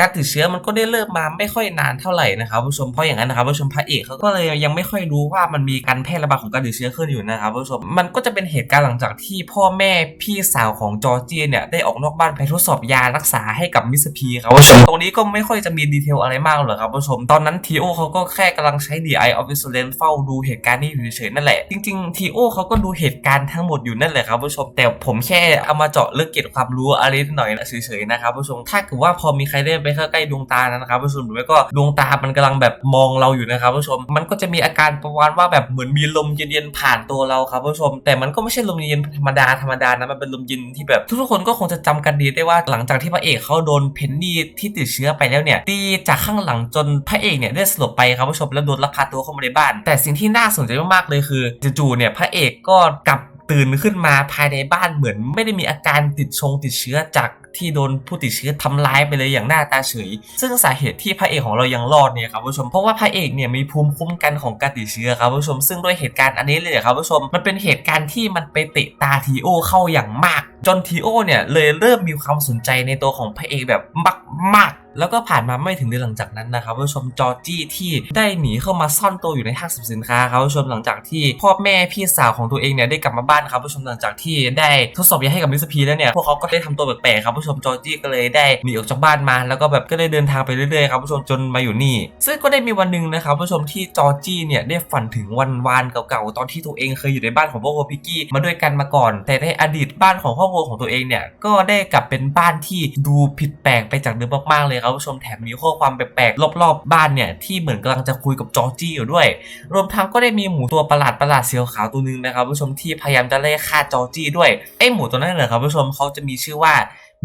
การติดเชื้อมันก็ได้เริ่มมาไม่ค่อยนานเท่าไหร่นะครับผู้ชมเพราะอย่างนั้นนะครับผู้ชมพระเอกเขาก็เลยยังไม่ค่อยรู้ว่ามันมีการแพร่ระบาดของการติดเชื้อขึ้นอยู่นะครับผู้ชมมันก็จะเป็นเหตุการณ์หลังจากที่พ่อแม่พี่สาวของจอร์เจียเนี่ยได้ออกนอกบ้านไปทดสอบยารักษาให้กับมิสพีครับผู้ชมตรงนี้ก็ไม่ค่อยจะมีดีเทลอะไรมากหรอกครับผู้ชมตอนนั้นทีโอเขาก็แค่กำลังใช้ DI of Vigilance เฝ้าดูเหตุการณ์นี้อยู่เฉยๆนั่นแหละจริงๆทีโอเขาก็ดูเหตุการณ์ทั้งหมดอยู่นั่นแหละครับผู้ชมแต่ผมแค่เอามาเจาะลึกเก็บความรู้อะไรหน่อยเฉยๆนะครับผู้ชมถ้าเกิดว่าพอมีใครได้ไปเข้าใกล้ดวงตานะครับผู้ชมหรือไม่ก็ดวงตามันกำลังแบบมองเราอยู่นะครับผู้ชม มันก็จะมีอาการประมาณว่าแบบเหมือนมีลมเย็นๆผ่านตัวเราครับผู้ชม แต่มันก็ไม่ใช่ลมเย็นธรรมดาธรรมดานะมันเป็นลมเย็นที่แบบทุกๆคนก็คงจะจำกันดีได้ว่าหลังจากที่พระเอกเขาโดนเพนนี่ที่ติดเชื้อไปแล้วเนี่ยตีจากข้างหลังจนพระเอกเนี่ยได้สลบไปครับผู้ชมแล้วโดนลักพาตัวเข้ามาในบ้าน แต่สิ่งที่น่าสนใจมากๆเลยคือจู่ๆเนี่ยพระเอกก็กลับตื่นขึ้นมาภายในบ้านเหมือนไม่ได้มีอาการติดชงติดเชื้อจากที่โดนผู้ติดเชื้อทำร้ายไปเลยอย่างหน้าตาเฉย ซึ่งสาเหตุที่พระเอกของเรายังรอดเนี่ยครับผู้ชมเพราะว่าพระเอกเนี่ยมีภูมิคุ้มกันของการติดเชื้อครับผู้ชม ซึ่งด้วยเหตุการณ์อันนี้เลยครับผู้ชมมันเป็นเหตุการณ์ที่มันไปเตะตาทีโอเข้าอย่างมากจนทีโอเนี่ยเลยเริ่มมีความสนใจในตัวของพระเอกแบบมากๆ แล้วก็ผ่านมาไม่ถึงเดือนหลังจากนั้นนะครับผู้ชมจอร์จี้ที่ได้หนีเข้ามาซ่อนตัวอยู่ในห้างสรรพสินค้าครับผู้ชมหลังจากที่พ่อแม่พี่สาวของตัวเองเนี่ยได้กลับมาบ้านครับผู้ชมหลังจากที่ได้ทดสอบยาให้กับมิสพีแล้วเนี่ยพวกเขาก็ได้ทำตัวแปลกๆครับผู้ชมจอร์จี้ก็เลยได้หนีออกจากบ้านมา แล้วก็แบบก็ได้เดินทางไปเรื่อยๆครับผู้ชมจนมาอยู่นี่ ซึ่งก็ได้มีวันหนึ่งนะครับผู้ชมที่จอร์จี้เนี่ยได้ฝันถึงวันวานเก่าๆตอนที่ตัวเองเคยอยู่ในบ้านของพวกโอพิกกี้มาด้วยกันมาก่อน แต่ในอดีตบ้านของครอบครัวของตัวเองเนี่ยก็ได้กลับเป็นบ้านที่ดูผิดแปลกไปจากเดิมมากๆเลยครับผู้ชมแถมมีข้อความแปลกๆรอบๆบ้านเนี่ยที่เหมือนกำลังจะคุยกับจอร์จี้อยู่ด้วย รวมทั้งก็ได้มีหมูตัวประหลาดประหลาดๆสีขาวตัวหนึงนะครับผู้ชมที่พยายามจะไล่ฆ่าจอร์จี้ด้วยไอหมูตัวนั้นเหรอครับผู้ชมเขาจะมีชื่อว่า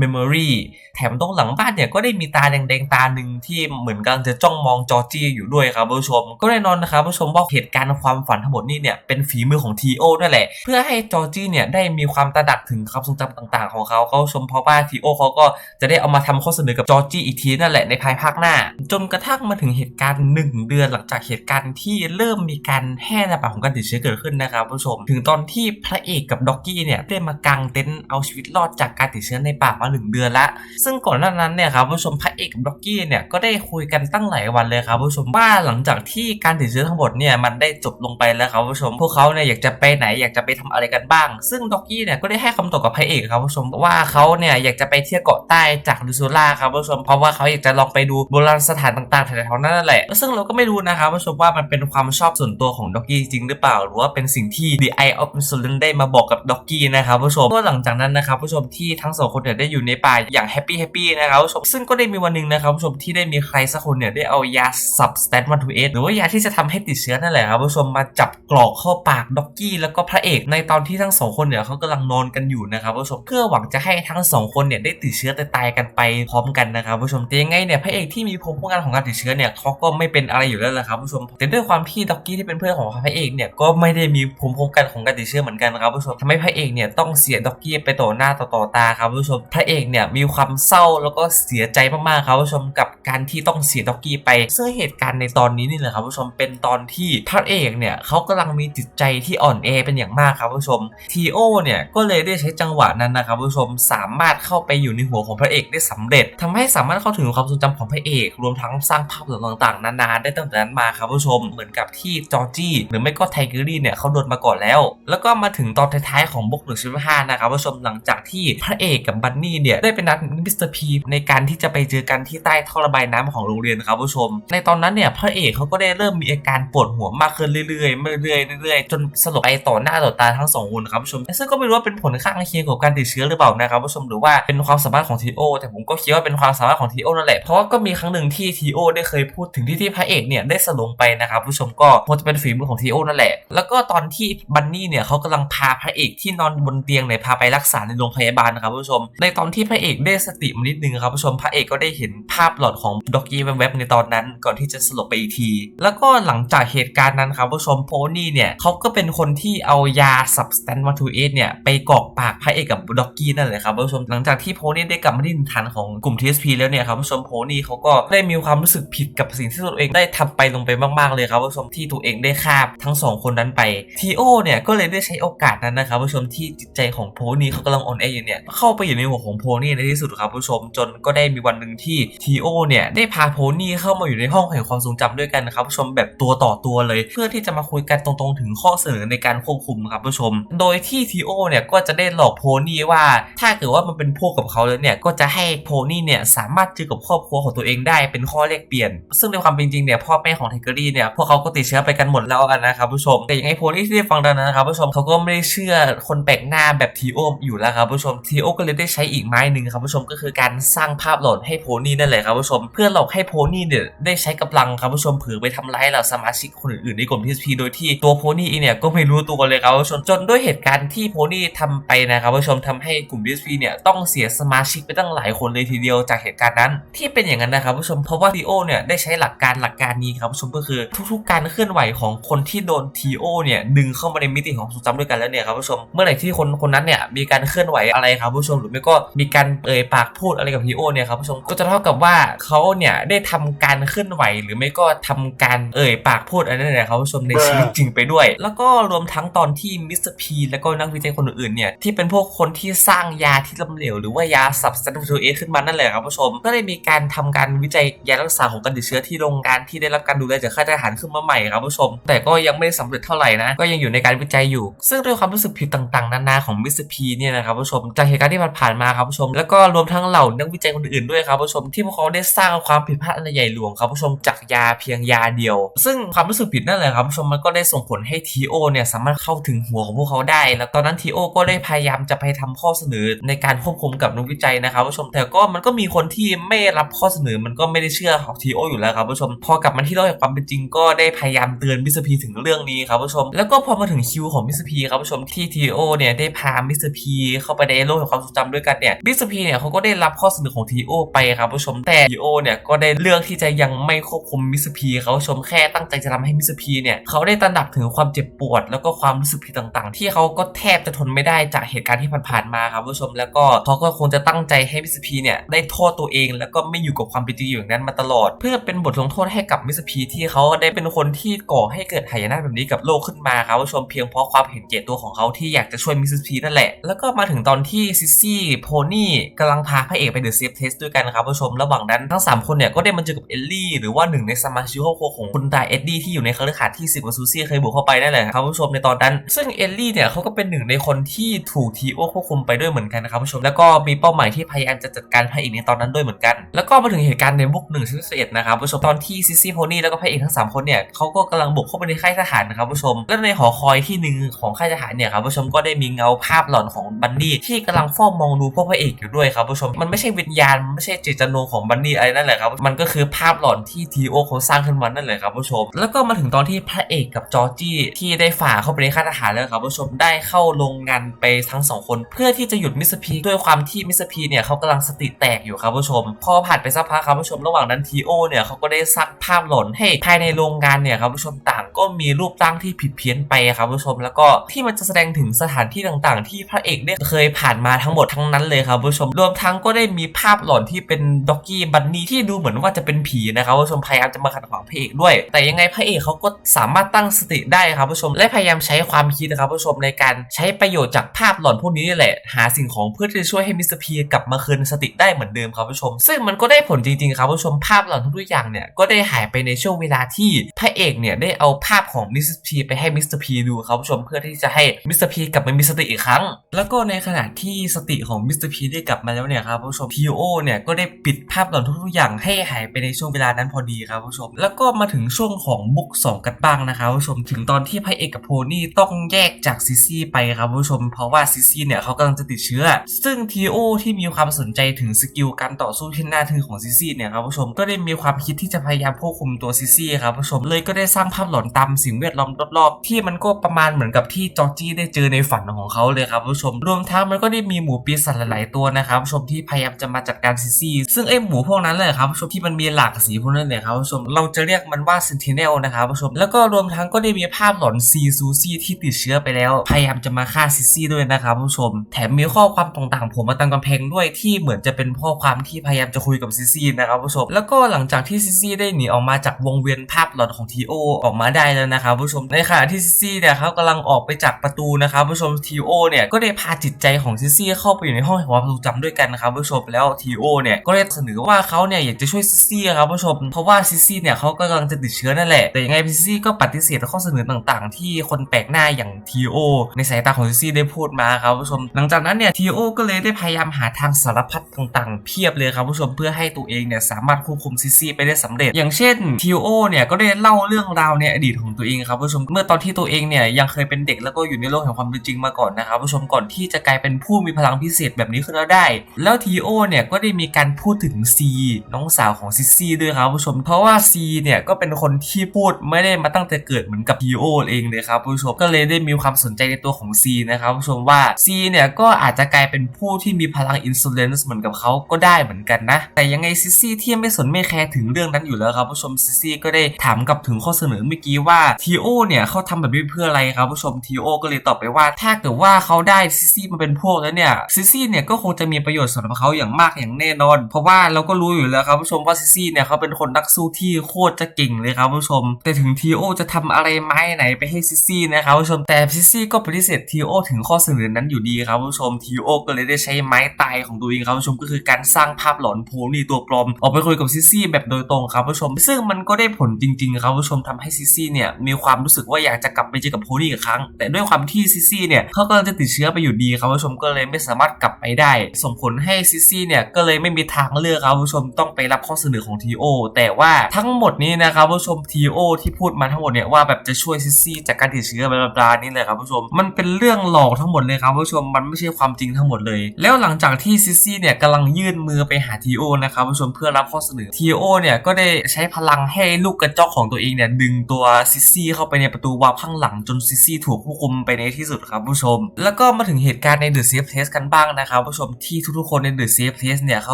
Memory แถมตรงหลังบ้านเนี่ยก็ได้มีตาแดงๆตาหนึ่งที่เหมือนกำลังจะจ้องมองจอจี้อยู่ด้วยครับผู้ชม ก็แน่นอนนะครับผู้ชมว่าเหตุการณ์ความฝันทั้งหมดนี่เนี่ยเป็นฝีมือของทีโอนั่นแหละ เพื่อให้จอจี้เนี่ยได้มีความตระหนักถึงความทรงจำต่างๆ ของเขาเขาชมเพราะว่าทีโอเขาก็จะได้เอามาทำข้อเสนอกับจอจี้อีกทีนั่นแหละในภายภาคหน้า จนกระทั่งมาถึงเหตุการณ์หนึ่งเดือนหลังจากเหตุการณ์ที่เริ่มมีการแพร่ระบาดของการติดเชื้อเกิดขึ้นนะครับผู้ชม ถึงตอนที่พระเอกกับด็อกกี้เนี่ยได้มากางเต็นท์เอาชีวิตรอดจากการติดเชื้อในป่ามาหนึ่งเดือนละ ซึ่งก่อนหน้านั้นเนี่ยครับผู้ชมพระเอกกับด็อกกี้เนี่ยก็ได้คุยกันตั้งหลายวันเลยครับผู้ชมว่าหลังจากที่การติดเชื้อทั้งหมดเนี่ยมันได้จบลงไปแล้วครับผู้ชม พวกเขาเนี่ยอยากจะไปไหนอยากจะไปทำอะไรกันบ้าง ซึ่งด็อกกี้เนี่ยก็ได้ให้คำตอบกับพระเอกครับผู้ชมว่าเขาเนี่ยอยากจะไปเที่ยวเกาะใต้จากลูซูล่าครับผู้ชมเพราะว่าเขาอยากจะลองไปดูโบราณสถานต่างๆแถวๆนั้นนั่นแหละ ซึ่งเราก็ไม่รู้นะครับผู้ชมว่ามันเป็นความชอบส่วนตัวของด็อกกี้จริงหรือเปล่า หรือว่าเป็นสิ่งที่ The Eye of Insolence ได้มาบอกกับด็อกกี้นะครับผู้ชมก็หลังจากนั้นนะครับผู้ชมที่ทั้งสองคนเนี่ยได้อยู่ในป่าอย่างแฮปปี้แฮปปี้นะครับผู้ชมซึ่งก็ได้มีวันหนึ่งนะครับผู้ชมที่ได้มีใครสักคนเนี่ยได้เอายา substat 1 to 8หรือว่ายาที่จะทำให้ติดเชื้อนั่นแหละครับผู้ชมมาจับกรอกเข้าปากด็อกกี้แล้วก็พระเอกในตอนที่ทั้งสองคนเนี่ยเขากำลังนอนกันอยู่นะครับผู้ชมเพื่อหวังจะให้ทั้งสองคนเนี่ยได้ติดเชื้อตายๆกันไปพร้อมกันนะครับผู้ชมแต่ยังไงเนี่ยพระเอกที่มีภูมิคุ้มกันของการติดเชื้อเนี่ยเขาก็ไม่เป็นอะไรอยู่แล้วละครับผู้ชมแต่ด้วยความที่ด็อกกี้ที่เป็นเพื่อนของพระเอกเนี่ยก็ไม่ได้มีภูมิคุ้มกันของการติดเชื้อเหมือนกันนะครับผู้ชมทำให้พระเอกเนี่ยต้องเสียด็อกกี้ไปต่อหน้าต่อตาครับผู้ชมพระเอกเนี่ยมีความเศร้าแล้วก็เสียใจมากๆครับผู้ชมกับการที่ต้องเสียด็อกกี้ไปซึ่งเหตุการณ์ในตอนนี้นี่แหละครับผู้ชมเป็นตอนที่พระเอกเนี่ยเขากำลังมีจิตใจที่อ่อนแอเป็นอย่างมากครับผู้ชมทีโอเนี่ยก็เลยได้ใช้จังหวะนั้นนะครับผู้ชมสามารถเข้าไปอยู่ในหัวของพระเอกได้สำเร็จทำให้สามารถเข้าถึงความทรงจำของพระเอก รวมทั้งสร้างภาพต่างๆ นานาได้ตั้งแต่นั้นมาครับผู้ชมเหมือนกับที่จอร์จี้หรือไม่ก็ไทเกอรี่เนี่ยเขาโดนมาก่อนแล้ว แล้วก็มาถึงตอนท้ายๆของบุกหนึ่งชิ้นห้านะครับผู้ชมหลังจากที่พระเอกกับบันนี่เนี่ยได้ไปนัดมิสเตอร์พีในการที่จะไปเจอกันที่ใต้ท่อระบายน้ำของโรงเรียนนะครับผู้ชม ในตอนนั้นเนี่ยพระเอกเขาก็ได้เริ่มมีอาการปวดหัวมากขึ้นเรื่อยๆเรื่อยๆเรื่อยๆจนสลบไปต่อหน้าต่อตาทั้งสองคนครับผู้ชมซึ่งก็ไม่รู้ว่าเป็นผลข้างเคียงของการติดเชื้อหรือเปล่านะครับผู้ชมหรือว่าเป็นความสามารถของทีโอแต่ผมก็คิดว่าเป็นความสามารถของทีโอนั่นแหละเพราะว่าก็มีครั้งหนึ่งที่ทีโอได้เคยพูดถึงที่ที่พระเอกเนี่ยได้สลงไปนะครับผู้ชมก็คงจะเป็นฝีมือของทีโอนั่นแหละ แล้วก็ตอนที่บันนี่เนี่ยเขากำลังพาพระเอกที่นอนบนเตียงเนี่ยพาไปรักษาในโรงพยาบาลนะครับผู้ชมในตอนที่พระเอกได้สติมานิดนึงครับผู้ชมพระเอกก็ได้เห็นภาพหลอดของด็อกกี้แวบๆในตอนนั้น ก่อนที่จะสลบไปอีกที แล้วก็หลังจากเหตุการณ์นั้นครับผู้ชมโพนี่เนี่ยเขาก็เป็นคนที่เอายา substance 1 to 8เนี่ยไปกอกปากพระเอกกับด็อกกี้นั่นแหละครับผู้ชมหลังจากที่โพนี่ได้กลับมาที่ฐานของกลุ่ม TSP แล้วเนี่ยครับผู้ชมโพนี่เขาก็ได้มีความรู้สึกผิดกับสิ่งที่ตัวเองได้ทำไปลงไปมากๆเลยครับผู้ชมที่ตัวเองได้ฆ่าทั้งสองคนนั้นไปทีโอเนี่ยก็เลยได้ใช้โอกาสนั้นนะครับผู้ชมที่จิตใจของโพนี่เขากำลังอ่อนแออยู่เนี่ยเข้าไปอยู่ในหัวของโพนี่ในที่สุดครับผู้ชม จนก็ได้มีวันหนึ่งที่ทีโอเนี่ยได้พาโพนี่เข้ามาอยู่ในห้องแห่งความทรงจำด้วยกันนะครับผู้ชมแบบตัวต่อตัวเลย เพื่อที่จะมาคุยกันตรงๆ ถึงข้อเสนอในการควบคุมครับผู้ชม โดยที่ทีโอเนี่ยก็จะได้หลอกโพนี่ว่า ถ้าเกิดว่ามันเป็นพวกกับเขาแล้วเนี่ยก็จะให้โพนี่เนี่ยสามารถเจอกับครอบครัวของตัวเองได้เป็นข้อแลกเปลี่ยน ซึ่งในความเป็นจริงเนี่ยพ่อแม่ของไทเกอรี่เนี่ยพวกเขาก็ติดเชื้อไปกันหมดแล้วกันนะครับผู้ชม แต่ยังไงโพนี่ที่ได้ฟังดังนั้นนะครับผู้ชมเขาก็ไม่ได้เชื่อคนแปลกหน้าแบบทีโออยู่แล้วครับผู้ชมทีโอก็เลยได้ใช้อีกไม้หนึ่งครับผู้ชมก็คือการสร้างภาพหลอนให้โพนี่นั่นแหละครับผู้ชม เพื่อหลอกให้โพนี่เนี่ยได้ใช้กำลังครับผู้ชมเผื่อไปทำร้ายเหล่าสมาชิกคนอื่นๆในกลุ่ม TSP โดยที่ตัวโพนี่เองเนี่ยก็ไม่รู้ตัวเลยครับผู้ชมจนด้วยเหตุการณ์ที่โพนี่ทำไปนะครับผู้ชมทำให้กลุ่ม TSP เนี่ยต้องเสียสมาชิกไปตั้งหลายคนเลยทีเดียวจากเหตุการณ์นั้น ที่เป็นอย่างนั้นนะครับผู้ชมเพราะว่าทีโอเนี่ยได้ใช้หลักการหลักการนี้ครับผู้ชมก็คือทุกๆ การเคลื่อนไหวของคนที่โดนทีโอเนี่ยดึงเข้ามาในมิติของความทรงจำด้วยกันแล้วเนี่ยครับผู้ชมเมื่อไหร่ที่คนคนนั้นเนี่ยมีการเคลื่อนไหวอะไรครับผู้ชมหรือไม่ก็มีการเอ่ยปากพูดอะไรกับทีโอเนี่ยครับผู้ชมก็จะเท่ากับว่าเขาเนี่ยได้ทำการเคลื่อนไหวหรือไม่ก็ทำการเอ่ยปากพูดอะไรนั่นแหละครับผู้ชมในชีวิตจริงไปด้วย แล้วก็รวมทั้งตอนที่มิสเตอร์พีแล้วก็นักวิจัยคนอื่นๆเนี่ยที่เป็นพวกคนที่สร้างยาที่ล้มเหลวหรือว่ายาสับสตันทูเอขึ้นมานั่นแหละครับผู้ชม ก็ได้มีการทำการวิจัยยารักษาของการติดเชื้อที่โรงงานที่ได้รับการดูแลจากค่ายทหารขึ้นมาใหม่ครับผู้ชม แต่ก็ยังไม่ได้สำเร็จเท่าไหร่นะ ก็ยังอยู่ในการวิจัยอยู่ ซึ่งด้วยความรู้สึกผิดต่างๆ นานาของมิสเตอร์พีเนี่ยนะครับผู้ชมจากเหตุการณ์ที่ผ่านๆมาครับผู้ชม แล้วก็รวมทั้งเหล่านักวิจัยคนอื่นด้วยครับผู้ชมที่พวกเขาได้สร้างความผิดพลาดอันใหญ่หลวงครับผู้ชมจากยาเพียงยาเดียว ซึ่งความรู้สึกผิดนั่นแหละครับผู้ชมมันก็ได้ส่งผลให้ทีโอเนี่ยสามารถเข้าถึงหัวของพวกเขาได้ แล้วตอนนั้นทีโอก็ได้พยายามจะไปทำข้อเสนอในการควบคุมกับนักวิจัยนะครับผู้ชมแต่ก็มันก็มีคนที่ไม่รับข้อเสนอมันก็ไม่ได้เชื่อของทีโออยู่แล้วครับผู้ชม พอกลับมาที่โลกแห่งความเป็นจริงก็ได้พยายามเตือนมิสพีถึงเรื่องนี้ครับผู้ชม แล้วก็พอมาถึงคิวของมิสพีครับผู้ชมที่ทีโอเนี่ยได้พามิสพีเข้าไปในโลกแห่งความทรงจำด้วยกันเนี่ยมิสพีเนี่ยเขาก็ได้รับข้อเสนอของทีโอไปครับผู้ชมแต่ทีโอเนี่ยก็ได้เลือกที่จะยังไม่ควบคุมมิสพีครับผู้ชมแค่ตั้งใจจะทำให้มิสพีเนี่ยเขาได้ตระหนักถึงความเจ็บปวด แล้วก็ความรู้สึกผิดต่างๆ ที่เขาก็แทบจะทนไม่ได้จากเหตุการณ์ที่ผ่านๆมาครับผู้ชมแล้วก็เขาก็คงจะตั้งใจให้มิสพีเนี่ยได้โทษตัวเอง แล้วก็ไม่อยู่กับความเป็นจริงอย่างนั้นมาตลอด เพื่อเป็นบทลงโทษให้กับมิสพีที่เขาได้เป็นคนที่ก่อให้เกิดหายนะแบบนี้กับโลกขึ้นมาครับผู้ชมเพียงเพราะความเห็นแก่ตัวของเขาที่อยากจะช่วยมิสพีนั่นแหละแล้วก็มาถึงตอนที่ซิซี่โพนี่กำลังพาพระเอกไปเดอะเซฟเทสด้วยกันครับผู้ชม ระหว่างนั้นทั้งสามคนเนี่ยก็ได้มาเจอกับเอลลี่ หรือว่าหนึ่งในสมาชิกครอบครัวของคุณตาเอ็ดดี้ที่อยู่ในครือข่าที่สิบกับซูซี่เคยบุกเข้าไปนั่นแหละครับผู้ชมในตอนนั้น ซึ่งเอลลี่เนี่ยเขาก็เป็นหนึ่งในคนที่ถูกทีโอควบคุมไปด้วยเหมือนกันนะครับผู้ชมแล้วก็มีเป้าหมายที่พยายามจะจัดการพระเอกในตอนนั้นด้วยเหมือนกัน แล้วก็มาถึงเหตุการณ์ในบุกหนึ่งชิ้นเอ็ดนะครับผู้ชมตอนที่ซิซี่โพนี่แล้วก็พระเอกทั้งสามคนเนี่ยเขาก็กำลังบุกเข้าไปในค่ายทหารนะครับผู้ชมและในหอคอยที่หนึ่งของค่ายทหารเนี่ยครับผู้ชมก็ได้มีเงาภาพหลอนของบันนี่ที่กำลังเฝ้ามองดูพวกพระเอกอยู่ด้วยครับผู้ชมมันไม่ใช่วิญญาณมันไม่ใช่เจตจำนงของบันนี่อะไรนั่นแหละครับมันก็คือภาพหลอนที่ทีโอเขาสร้างขึ้นมานั่นแหละครับผู้ชม แล้วก็มาถึงตอนที่พระเอกกับจอร์จี้ที่ได้ฝ่าเข้าไปในค่ายทหารแล้วครับผู้ชมได้เข้าโรงงานไปทั้งสองคน เพื่อที่จะหยุดมิสพีด้วยความที่มิสพีเนี่ยเขากำลังสติแตกอยู่ครับผู้ชม พอผ่านไปสักพักครับผู้ชม ระหว่างนั้นทีโอเนี่ยเขาก็ได้สร้างภาพหลอนให้ภายในโรงงานเนี่ยครับผู้ชมต่างก็มีรูปร่างที่ผิดเพี้ยนไปครับผู้ชม แล้วก็ที่มันจะแสดงถึงสถานที่ต่างๆ ที่พระเอกได้เคยผ่านมาทั้งหมดทั้งนั้นเลยครับผู้ชมรวมทั้งก็ได้มีภาพหลอนที่เป็นด็อกกี้บันนี่ที่ดูเหมือนว่าจะเป็นผีนะครับผู้ชมพยายามจะมาขัดขวางพระเอกด้วย แต่ยังไงพระเอกเขาก็สามารถตั้งสติได้ครับผู้ชมและพยายามใช้ความคิดนะครับผู้ชมในการใช้ประโยชน์จากภาพหลอนพวกนี้นี่แหละ หาสิ่งของเพื่อที่จะช่วยให้มิสเตอร์พีกลับมาคืนสติได้เหมือนเดิมครับผู้ชม ซึ่งมันก็ได้ผลจริงๆครับผู้ชมภาพหลอนทุกๆอย่างเนี่ยก็ได้หายไปในช่วงเวลาที่พระเอกเนี่ยได้เอาภาพของมิสเตอร์พีไปให้มิสเตอร์พีดูครับผู้ชมเพื่อที่จะให้มิสเตอร์พีกลับมามีสติอีกครั้ง แล้วก็ในขณะที่สติของมิสเตอร์พีได้กลับมาแล้วเนี่ยครับผู้ชมพีโอเนี่ยก็ได้ปิดภาพหลอนทุกๆอย่างให้หายไปในช่วงเวลานั้นพอดีครับผู้ชม แล้วก็มาถึงช่วงของบุกสองกันบ้างนะครับผู้ชมถึงตอนที่พระเอกกับโพนี่ต้องแยกจากซิซี่ไปครับผู้ชม เพราะว่าซิซี่เนี่ยเขากำลังจะติดเชื้อ ซึ่งทีโอที่มีความสนใจถึงสกิลการต่อสู้ที่น่าทึ่งของซิซี่เนี่ยครับผู้ชมก็ได้มีความคิดที่จะพยายามควบคุมตัวซิซี่ครับผู้ชมเลยก็ได้สร้างภาพหลอนตามสิ่งแวดล้อมรอบๆที่มันก็ประมาณเหมือนกับที่จอร์จี้ได้เจอในฝันของเขาเลยครับผู้ชม รวมทั้งมันก็ได้มีหมูปีศาจลาย ๆ ตัวนะครับผู้ชมที่พยายามจะมาจัดการซิซี่ซึ่งไอหมูพวกนั้นเลยครับผู้ชมที่มันมีหลากสีพวกนั้นเนี่ยครับผู้ชมเราจะเรียกมันว่าเซนติเนลนะครับผู้ชมแล้วก็รวมทั้งก็ได้มีภาพหลอนซีซูซี่ที่ติดเชื้อไปแล้ว พยายามจะมาฆ่าซิซี่ด้วยนะครับผู้ชม แถมมีข้อความต่างๆผมมาตามกำแพงด้วยที่เหมือนจะเป็นข้อความที่พยายามจะคุยกับซิซี่นะครับผู้ชมแล้วก็หลังจากที่ซิซี่ได้หนีออกมาจากวงเวียนภาพหลอนของทีโอออกมาได้แล้วนะครับผู้ชมในขณะที่ซิซี่เนี่ยเขากำลังออกไปจากประตูนะครับผู้ชมทีโอเนี่ยก็ได้พาจิตใจของซิซี่เข้าไปอยู่ในห้ององแห่งความทรงจำด้วยกันนะครับผู้ชมแล้วทีโอเนี่ยก็ได้เสนอว่าเขาเนี่ยอยากจะช่วยซิซี่ครับผู้ชมเพราะว่าซิซี่เนี่ยเขากำลังจะติดเชื้อนั่นแหละแต่ยังไงซิซี่ก็ปฏิเสธข้อเสนอต่างๆ ที่คนแปลกหน้าอย่างทีโอในสายตาของซิซี่ได้พูดมาครับผู้ชม หลังจากนั้นเนี่ยทีโอก็เลยได้พยายามหาทางสารพัดต่างๆ เพียบเลยครับผู้ชมเพื่อให้ตัวเองเนี่ยสามารถควบคุมซิซี่ไปได้สำเร็จ อย่างเช่นทีโอเนี่ยก็ได้เล่าเรื่องราวในอดีตของตัวเองครับผู้ชมเมื่อตอนที่ตัวเองเนี่ยยังเคยเป็นเด็กแล้วก็อยู่ในโลกแห่งความเป็นจริงมาก่อนนะครับผู้ชมก่อนที่จะกลายเป็นผู้มีพลังพิเศษแบบนี้ขึ้นมาได้ แล้วทีโอเนี่ยก็ได้มีการพูดถึงซีน้องสาวของซิซี่ด้วยครับผู้ชม เพราะว่าซีเนี่ยก็เป็นคนที่พูดไม่ได้มาตั้งแต่เกิดเหมือนกับทีโอเองเลยครับผู้ชมก็เลยได้มีความสนใจในตัวของซีนะครับผู้ชมว่าซีเนี่ยก็อาจจะกลายเป็นผู้ที่มีพลังอินซูเลนส์เหมือนกับเขาก็ได้เหมือนกันนะ แต่ยังไงซิซี่ที่ไม่สนไม่แคร์ถึงเรื่องนั้นอยู่แล้วครับผู้ชมซิซี่ก็ได้ถามกับถึงข้อเสนอเมื่อกี้ว่าทีโอเนี่ยเขาทำแบบนี้เพื่ออะไรครับผู้ชมทีโอก็เลยตอบไปว่าถ้าเกิดว่าเขาได้ซิซี่มาเป็นพวกแล้วเนี่ยซิซี่เนี่ยก็คงจะมีประโยชน์สำหรับเขาอย่างมากอย่างแน่นอน เพราะว่าเราก็รู้อยู่แล้วครับผู้ชมว่าซิซี่เนี่ยเขาเป็นคนนักสู้ที่โคตรจะเก่งเลยครับผู้ชม แต่ถึงทีโอจะทำอะไรไม้ไหนไปให้ซิซี่นะครับผู้ชมแต่ซิซี่ก็ปฏิเสธทีโอถึงข้อเสนอนั้นอยู่ดีครับผู้ชมทีโอก็เลยได้ใช้ไม้ตายของตัวเองครับผู้ชมก็คือการสร้างภาพหลอนโพนี่ตัวปลอม ออกไปคุยกับซิซี่แบบโดยตรงครับผู้ชม ซึ่งมันก็ได้ผลจริงๆครับผู้ชมทำให้ซิซี่เนี่ยมีความรู้สึกว่าอยากจะกลับไปเจอกับโพนี่อีกครั้ง แต่ด้วยความที่ซิซี่เนี่ยเขาก็จะติดเชื้อไปอยู่ดีครับผู้ชมก็เลยไม่สามารถกลับไปได้ ส่งผลให้ซิซี่เนี่ยก็เลยไม่มีทางเลือกครับผู้ชมต้องไปรับข้อเสนอของทีโอแต่ว่าทั้งหมดนี้นะครับผู้ชมทีโอที่พูดมาทั้งหมดเนี่ยว่าแบบจะช่วยซิซี่จากการติดเชื้อบลาบลานี่เลยครับผู้ชมมันเป็นเรื่องหลอกทั้งหมดเลยครับผู้ชมมันไม่ใช่ความจริงทั้งหมดเลย แล้วหลังจากที่ซิซี่เนี่ยกำลังยื่นมือไปหาทีโอนะครับผู้ชมเพื่อรับข้อเสนอทีโอเนี่ยก็ได้ใช้พลังให้ลูกกระจอกของตัวเองเนี่ยดึงตัวซิซี่เข้าไปในประตูวาร์ปข้างหลังจนซิซี่ถูกควบคุมไปในที่สุดครับผู้ชม แล้วก็มาถึงเหตุการณ์ในเดอะเซฟเทสกันบ้างนะครับผู้ชมที่ทุกๆคนในเดอะเซฟเทสเนี่ยเขา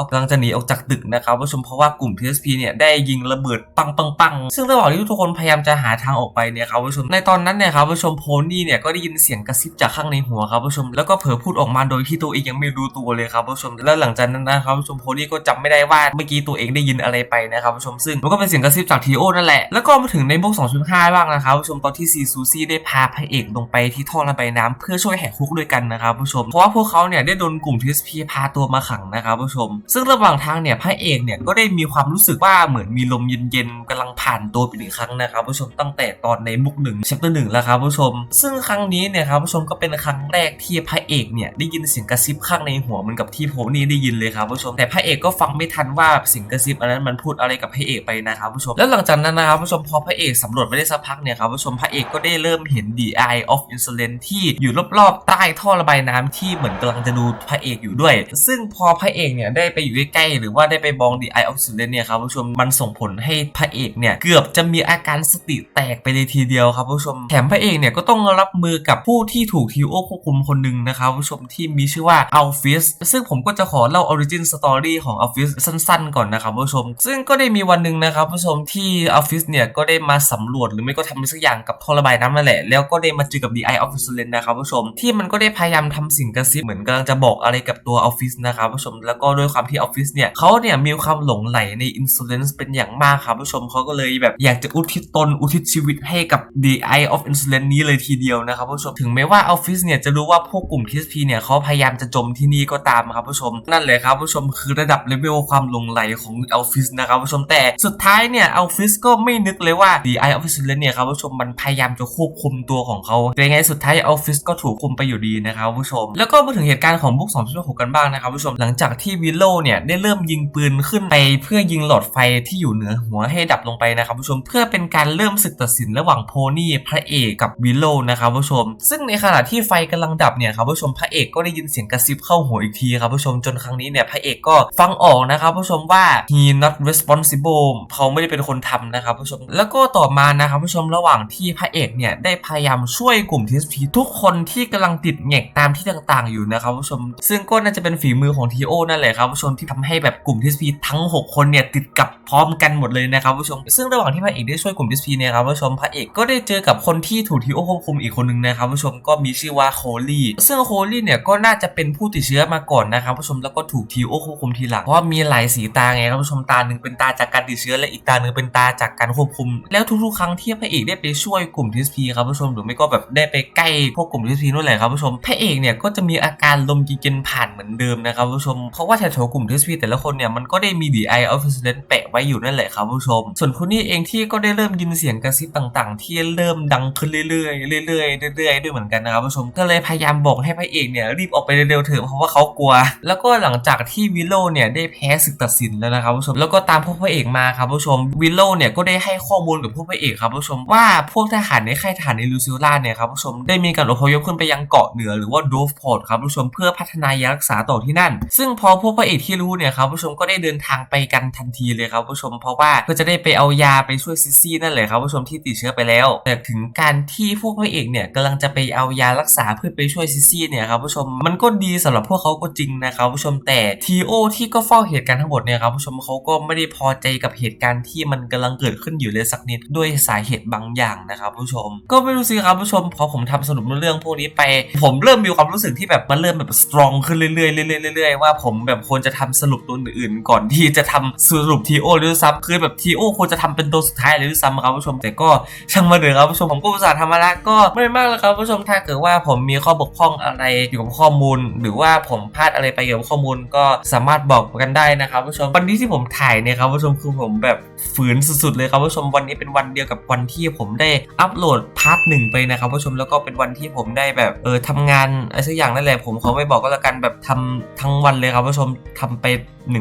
กำลังจะหนีออกจากตึกนะครับผู้ชมเพราะว่ากลุ่ม TSP เนี่ยได้ยิงระเบิดปังปังปังซึ่งระหว่างที่ทุกคนพยายามจะหาทางออกไปเนี่ยครับผู้ชมในตอนนั้นเนี่ยครับผู้ชมโพนี่เนี่ยก็ได้ยินเสียงกระซิบจากข้างในหัวครับผู้ชมแล้วก็เผลอพูดออกมาโดยที่ตัวเองยังไม่รู้ตัวเลยครับผู้ชมแล้วหลังจากนั้นนะครับผู้ชมโพนี่ก็จำไม่ได้ว่าเมื่อกี้ตัวเองได้ยินอะไรไปนะครับผู้ชมซึ่งมันก็เป็นเสียงกระซิบจากทีโอนั่นแหละแล้วก็มาถึงในบุ๊ก2.5บ้างนะครับผู้ชมตอนที่ซีซูซี่ได้พาพระเอกลงไปที่ท่อระบายน้ำเพื่อช่วยแหกคุกด้วยกันนะครับผู้ชมเพราะว่าพวกเขาเนี่ยได้โดนกลุ่ม TSP พาตัวมาขังนะครับผู้ชม ซึ่งระหว่างทางเนี่ยพระเอกเนี่ยก็ได้มีความรู้สึกว่าเหมือนมีลมเย็นๆกำลังผ่านตัวไปอีกครั้งนะครับผู้ชมตั้งแต่ตอนในบุกหนึ่งชัปเตอร์หนึ่งแล้วครับผู้ชม ซึ่งครั้งนี้เนี่ยครับผู้ชมก็เป็นครั้งแรกที่พระเอกเนี่ยได้ยินเสียงกระซิบข้างในหัวเหมือนกับที่ผมนี่ได้ยินเลยครับผู้ชมแต่พระเอกก็ฟังไม่ทันว่าเสียงกระซิบอันนั้นมันพูดอะไรกับพระเอกไปนะครับผู้ชมแล้วหลังจากนั้นนะครับผู้ชมพอพระเอกสำรวจไปได้สักพักเนี่ยครับผู้ชมพระเอกก็ได้เริ่มเห็น the eye of insolence ที่อยู่รอบๆใต้ท่อระบายน้ำที่เหมือนกำลังจะดูพระเอกอยู่ด้วย ซึ่งพอพระเอกเนี่ยได้ไปอยู่ใกล้ๆหรือว่าได้ไปมอง the eye of insolence เนี่ยครับผู้ชมมันส่งผลให้พระเอกเนี่ยเกือบจะมีอาการสติแตกไปเลยทีเดียวครับผู้ชมแถมพระเอกเนี่ยก็ต้องรับมือกับผู้ที่ถูกทีโอควบคุมคนหนึ่งนะครับผู้ชมที่มีชื่อว่าอัลฟิสซึ่งผมก็จะขอเล่า origin story ของอัลฟิสสั้นๆ ก่อนนะครับผู้ชม ซึ่งก็ได้มีวันหนึ่งนะครับผู้ชมที่อัลฟิสเนี่ยก็ได้มาสำรวจหรือไม่ก็ทำอะไรสักอย่างกับท่อระบายน้ำนั่นแหละแล้วก็ได้มาเจอกับ the eye of insolence นะครับผู้ชมที่มันก็ได้พยายามทำสิ่งกระซิบเหมือนกำลังจะบอกอะไรกับตัวออฟฟิศนะครับผู้ชมแล้วก็ด้วยความที่ออฟฟิศเนี่ยเขาเนี่ยมีความหลงไหลในอินซูเลนซ์เป็นอย่างมากครับผู้ชมเขาก็เลยแบบอยากจะอุทิศตนอุทิศชีวิตให้กับ The Eye of Insolence นี้เลยทีเดียวนะครับผู้ชมถึงแม้ว่าออฟฟิศเนี่ยจะรู้ว่าพวกกลุ่ม TSP เนี่ยเขาพยายามจะจมที่นี่ก็ตามครับผู้ชม นั่นเลยครับผู้ชมคือระดับเลเวลความหลงไหลของออฟฟิศนะครับผู้ชมแต่สุดท้ายเนี่ยออฟฟิศก็ไม่นึกเลยว่า The Eye of Insolence เนี่ยครับผู้ชมมันพยายามจะควบคุมตัวของเขาแต่ไงสุดท้ายออฟฟิศก็ถูกคุมไปอยู่ดีนะครับผู้ชม แล้วก็มาถึงเหตุการณ์ของบุ๊ก2.6 กันบ้างนะครับผู้ชมหลังจากที่วิลโลเนี่ยได้เริ่มยิงปืนขึ้นไปเพื่อยิงหลอดไฟที่อยู่เหนือหัวให้ดับลงไปนะครับผู้ชมเพื่อเป็นการเริ่มศึกตัดสินระหว่างโพนี่พระเอกกับวิลโลนะครับผู้ชม ซึ่งในขณะที่ไฟกำลังดับเนี่ยครับผู้ชมพระเอกก็ได้ยินเสียงกระซิบเข้าหัวอีกทีครับผู้ชมจนครั้งนี้เนี่ยพระเอกก็ฟังออกนะครับผู้ชมว่า he not responsible เขาไม่ได้เป็นคนทำนะครับผู้ชม แล้วก็ต่อมานะครับผู้ชมระหว่างที่พระเอกเนี่ยได้พยายามช่วยกลุ่ม TSP ทุกคนที่กำลังติดแงกตามที่ต่างๆ อยู่นะครับผู้ชมซึ่งก็น่าจะเป็นฝีมือของทีโอนั่นแหละครับผู้ชมที่ทำให้แบบกลุ่ม TSP ทั้ง 6 คนเนี่ยติดกับพร้อมกันหมดเลยนะครับผู้ชม ซึ่งระหว่างที่พระเอกได้ช่วยกลุ่ม TSP เนี่ยครับผู้ชมพระเอกก็ได้เจอกับคนที่ถูกทีโอควบคุมอีกคนนึงนะครับผู้ชมก็มีชื่อว่าโคลี่ซึ่งโคลี่เนี่ยก็น่าจะเป็นผู้ติดเชื้อมาก่อนนะครับผู้ชมแล้วก็ถูกทีโอควบคุมทีหลังเพราะมีหลายสีตาไงครับผู้ชมตาหนึ่งเป็นตาจากการติดเชื้อและอีกตาหนึ่งเป็นตาจากการควบคุม แล้วทุกๆ ครั้งที่พระเอกได้ไปช่วยกลุ่ม TSP ครับผู้ชมหรือไม่ก็แบบได้ไปใกล้พวกกลุ่ม TSP นู่นแหละครับผู้ชมพระเอกเนี่ยก็จะมีอาการลมเย็นเป็นผ่านเหมือนเดิมนะครับผู้ชม เพราะว่าแถวๆกลุ่ม TSP แต่ละคนเนี่ยมันก็ได้มี The Eye of President แปะไว้อยู่นั่นแหละครับผู้ชม ส่วนคุณนี่เองที่ก็ได้เริ่มยินเสียงกระซิบต่าง ๆ ที่เริ่มดังขึ้นเรื่อยๆเรื่อยๆเรื่อยๆด้วยเหมือนกันนะครับผู้ชมก็เลยพยายามบอกให้พระเอกเนี่ยรีบออกไปเร็วๆเถอะเพราะว่าเขากลัว แล้วก็หลังจากที่วิลโลเนี่ยได้แพ้ศึกตัดสินแล้วนะครับผู้ชมแล้วก็ตามพวกพระเอกมาครับผู้ชมวิลโลเนี่ยก็ได้ให้ข้อมูลกับพวกพระเอกครับผู้ชมว่าพวกทหารในค่ายทหารในลูซิลล่าเนี่ยครับผู้ชมได้มีการอพยพขึ้นไปยังเกาะเหนือหรือว่าโดฟพอร์ตครับผู้ชมเพื่อพัฒนายารักษาต่อที่นั่น ซึ่งพอพวกพระเอกที่รู้เนี่ยครับผู้ชมก็ได้เดินทางไปกันทันทีเลยครับผู้ชมเพราะว่าเพื่อจะได้ไปเอายาไปช่วยซิซี่นั่นแหละครับผู้ชมที่ติดเชื้อไปแล้ว แต่ถึงการที่พวกพระเอกเนี่ยกำลังจะไปเอายารักษาเพื่อไปช่วยซิซี่เนี่ยครับผู้ชมมันก็ดีสำหรับพวกเขาก็จริงนะครับผู้ชมแต่ทีโอที่ก็เฝ้าเหตุการณ์ทั้งหมดเนี่ยครับผู้ชมเขาก็ไม่ได้พอใจกับเหตุการณ์ที่มันกำลังเกิดขึ้นอยู่เลยสักนิดด้วยสาเหตุบางอย่างนะครับผู้ชม ก็ไม่รู้สิครับผู้ชมพอผมทำสรุปเรื่องพวกนี้ไป ผมเริ่มมีความรู้สึกที่แบบมันเริ่มแบบสตรองขึ้นเรื่อยๆเรื่อยๆเรื่อยๆว่าผมแบบควรจะทำสรุปตัวอื่นๆ ก่อนที่จะทำสรุปทีโอหรือซ้ำคือแบบทีโอควรจะทำเป็นตัวสุดท้ายเลยด้วยซ้ำครับผู้ชม แต่ก็ช่างมาเถอะครับผู้ชมผมก็อุตส่าห์ทำมาแล้วก็ไม่มากแล้วครับผู้ชมถ้าเกิดว่าผมมีข้อบกพร่องอะไรเกี่ยวกับข้อมูล หรือว่าผมพลาดอะไรไปเกี่ยวกับข้อมูลก็สามารถบอกกันได้นะครับผู้ชมวันนี้ที่ผมถ่ายเนี่ยครับผู้ชมคือผมแบบฝืนสุดๆเลยครับผู้ชมวันนี้เป็นวันเดียวกับวันที่ผมได้อัปโหลดพาร์ทหนึ่งไปนะครับผู้ชมแล้วก็เป็นวันที่ผมได้แบบเออทำงานอะไรสักอย่างนั่นแหละผมขอไม่บอกก็แล้วกันแบบทำทั้งวันเลยครับผู้ชมทำไป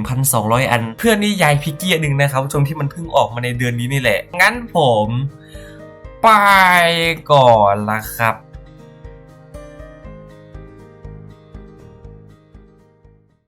1,200 อัน เพื่อนนี่ยายพิกกี้อันหนึ่งนะครับผู้ชมที่มันเพิ่งออกมาในเดือนนี้นี่แหละ งั้นผม ไปก่อนละครับ